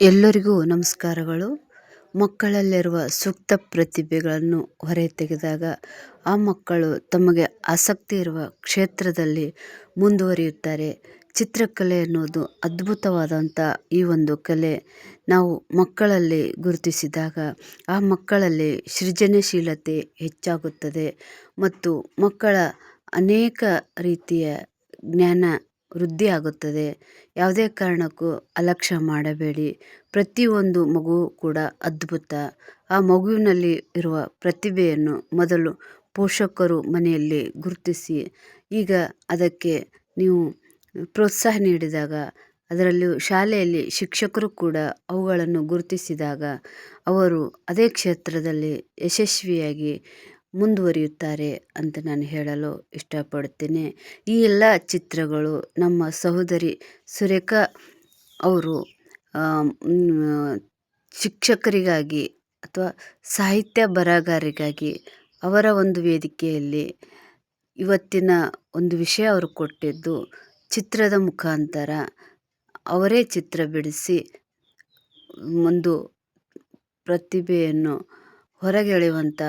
ಎಲ್ಲರಿಗೂ ನಮಸ್ಕಾರಗಳು. ಮಕ್ಕಳಲ್ಲಿರುವ ಸೂಕ್ತ ಪ್ರತಿಭೆಗಳನ್ನು ಹೊರತೆಗೆದಾಗ ಆ ಮಕ್ಕಳು ತಮಗೆ ಆಸಕ್ತಿ ಇರುವ ಕ್ಷೇತ್ರದಲ್ಲಿ ಮುಂದುವರಿಯುತ್ತಾರೆ. ಚಿತ್ರಕಲೆ ಅನ್ನೋದು ಅದ್ಭುತವಾದಂಥ ಈ ಒಂದು ಕಲೆ ನಾವು ಮಕ್ಕಳಲ್ಲಿ ಗುರುತಿಸಿದಾಗ ಆ ಮಕ್ಕಳಲ್ಲಿ ಸೃಜನಶೀಲತೆ ಹೆಚ್ಚಾಗುತ್ತದೆ ಮತ್ತು ಮಕ್ಕಳ ಅನೇಕ ರೀತಿಯ ಜ್ಞಾನ ವೃದ್ಧಿಯಾಗುತ್ತದೆ ಯಾವುದೇ ಕಾರಣಕ್ಕೂ ಅಲಕ್ಷ್ಯ ಮಾಡಬೇಡಿ. ಪ್ರತಿಯೊಂದು ಮಗು ಕೂಡ ಅದ್ಭುತ. ಆ ಮಗುವಿನಲ್ಲಿ ಇರುವ ಪ್ರತಿಭೆಯನ್ನು ಮೊದಲು ಪೋಷಕರು ಮನೆಯಲ್ಲಿ ಗುರುತಿಸಿ, ಈಗ ಅದಕ್ಕೆ ನೀವು ಪ್ರೋತ್ಸಾಹ ನೀಡಿದಾಗ, ಅದರಲ್ಲೂ ಶಾಲೆಯಲ್ಲಿ ಶಿಕ್ಷಕರು ಕೂಡ ಅವುಗಳನ್ನು ಗುರುತಿಸಿದಾಗ, ಅವರು ಅದೇ ಕ್ಷೇತ್ರದಲ್ಲಿ ಯಶಸ್ವಿಯಾಗಿ ಮುಂದುವರಿಯುತ್ತಾರೆ ಅಂತ ನಾನು ಹೇಳಲು ಇಷ್ಟಪಡುತ್ತೇನೆ ಈ ಎಲ್ಲ ಚಿತ್ರಗಳು ನಮ್ಮ ಸಹೋದರಿ ಸುರೇಖಾ ಅವರು ಶಿಕ್ಷಕರಿಗಾಗಿ ಅಥವಾ ಸಾಹಿತ್ಯ ಬರಹಗಾರರಿಗಾಗಿ ಅವರ ಒಂದು ವೇದಿಕೆಯಲ್ಲಿ ಇವತ್ತಿನ ಒಂದು ವಿಷಯ ಅವರು ಕೊಟ್ಟಿದ್ದು ಚಿತ್ರದ ಮುಖಾಂತರ ಅವರೇ ಚಿತ್ರ ಬಿಡಿಸಿ ಒಂದು ಪ್ರತಿಭೆಯನ್ನು ಹೊರಗೆಳೆಯುವಂಥ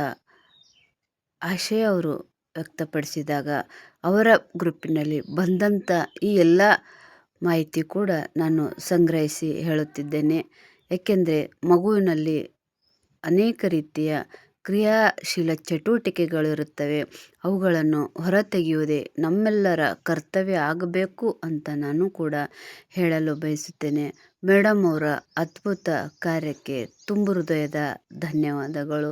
ಆಶಯ ಅವರು ವ್ಯಕ್ತಪಡಿಸಿದಾಗ ಅವರ ಗ್ರೂಪಿನಲ್ಲಿ ಬಂದಂಥ ಈ ಎಲ್ಲ ಮಾಹಿತಿ ಕೂಡ ನಾನು ಸಂಗ್ರಹಿಸಿ ಹೇಳುತ್ತಿದ್ದೇನೆ. ಏಕೆಂದರೆ ಮಗುವಿನಲ್ಲಿ ಅನೇಕ ರೀತಿಯ ಕ್ರಿಯಾಶೀಲ ಚಟುವಟಿಕೆಗಳಿರುತ್ತವೆ. ಅವುಗಳನ್ನು ಹೊರತೆಗೆಯುವುದೇ ನಮ್ಮೆಲ್ಲರ ಕರ್ತವ್ಯ ಆಗಬೇಕು ಅಂತ ನಾನು ಕೂಡ ಹೇಳಲು ಬಯಸುತ್ತೇನೆ. ಮೇಡಮ್ ಅವರ ಅದ್ಭುತ ಕಾರ್ಯಕ್ಕೆ ತುಂಬು ಹೃದಯದ ಧನ್ಯವಾದಗಳು.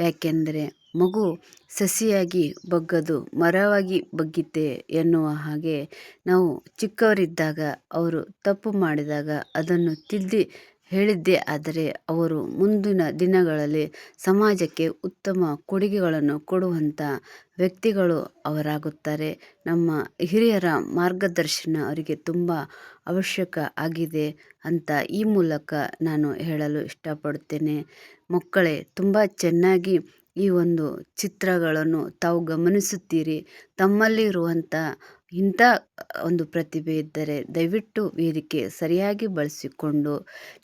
ಯಾಕೆಂದರೆ ಮಗು ಸಸಿಯಾಗಿ ಬಗ್ಗದು, ಮರವಾಗಿ ಬಗ್ಗಿತೆ ಎನ್ನುವ ಹಾಗೆ ನಾವು ಚಿಕ್ಕವರಿದ್ದಾಗ ಅವರು ತಪ್ಪು ಮಾಡಿದಾಗ ಅದನ್ನು ತಿದ್ದಿ ಹೇಳಿದ್ದೇ. ಆದರೆ ಅವರು ಮುಂದಿನ ದಿನಗಳಲ್ಲಿ ಸಮಾಜಕ್ಕೆ ಉತ್ತಮ ಕೊಡುಗೆಗಳನ್ನು ಕೊಡುವಂಥ ವ್ಯಕ್ತಿಗಳು ಅವರಾಗುತ್ತಾರೆ. ನಮ್ಮ ಹಿರಿಯರ ಮಾರ್ಗದರ್ಶನ ಅವರಿಗೆ ತುಂಬ ಅವಶ್ಯಕ ಆಗಿದೆ ಅಂತ ಈ ಮೂಲಕ ನಾನು ಹೇಳಲು ಇಷ್ಟಪಡುತ್ತೇನೆ. ಮಕ್ಕಳೇ, ತುಂಬ ಚೆನ್ನಾಗಿ ಈ ಒಂದು ಚಿತ್ರಗಳನ್ನು ತಾವು ಗಮನಿಸುತ್ತೀರಿ. ತಮ್ಮಲ್ಲಿ ಇರುವಂಥ ಇಂಥ ಒಂದು ಪ್ರತಿಭೆ ಇದ್ದರೆ ದಯವಿಟ್ಟು ವೇದಿಕೆ ಸರಿಯಾಗಿ ಬಳಸಿಕೊಂಡು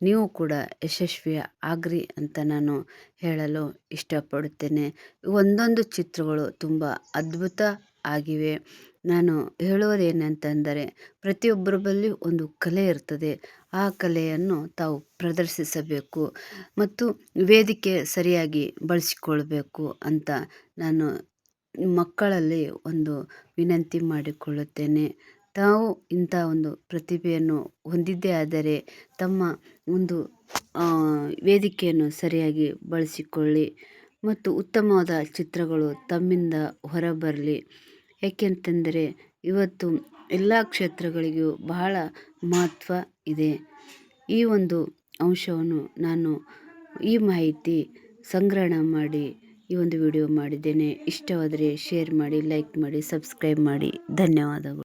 ನೀವು ಕೂಡ ಯಶಸ್ವಿ ಆಗ್ರಿ ಅಂತ ನಾನು ಹೇಳಲು ಇಷ್ಟಪಡುತ್ತೇನೆ. ಒಂದೊಂದು ಚಿತ್ರಗಳು ತುಂಬ ಅದ್ಭುತ ಆಗಿವೆ. ನಾನು ಹೇಳುವುದೇನಂತಂದರೆ ಪ್ರತಿಯೊಬ್ಬರ ಬಳಿ ಒಂದು ಕಲೆ ಇರ್ತದೆ. ಆ ಕಲೆಯನ್ನು ತಾವು ಪ್ರದರ್ಶಿಸಬೇಕು ಮತ್ತು ವೇದಿಕೆ ಸರಿಯಾಗಿ ಬಳಸಿಕೊಳ್ಬೇಕು ಅಂತ ನಾನು ಮಕ್ಕಳಲ್ಲಿ ಒಂದು ವಿನಂತಿ ಮಾಡಿಕೊಳ್ಳುತ್ತೇನೆ. ತಾವು ಇಂಥ ಒಂದು ಪ್ರತಿಭೆಯನ್ನು ಹೊಂದಿದ್ದೇ ಆದರೆ ತಮ್ಮ ಒಂದು ವೇದಿಕೆಯನ್ನು ಸರಿಯಾಗಿ ಬಳಸಿಕೊಳ್ಳಿ ಮತ್ತು ಉತ್ತಮವಾದ ಚಿತ್ರಗಳು ತಮ್ಮಿಂದ ಹೊರಬರಲಿ. ಏಕೆಂತಂದರೆ ಇವತ್ತು ಎಲ್ಲ ಕ್ಷೇತ್ರಗಳಿಗೂ ಬಹಳ ಮಹತ್ವ ಇದೆ. ಈ ಒಂದು ಅಂಶವನ್ನು ನಾನು ಈ ಮಾಹಿತಿ ಸಂಗ್ರಹಣ ಮಾಡಿ ಈ ಒಂದು ವಿಡಿಯೋ ಮಾಡಿದ್ದೇನೆ. ಇಷ್ಟವಾದರೆ ಶೇರ್ ಮಾಡಿ, ಲೈಕ್ ಮಾಡಿ, ಸಬ್ಸ್ಕ್ರೈಬ್ ಮಾಡಿ. ಧನ್ಯವಾದಗಳು.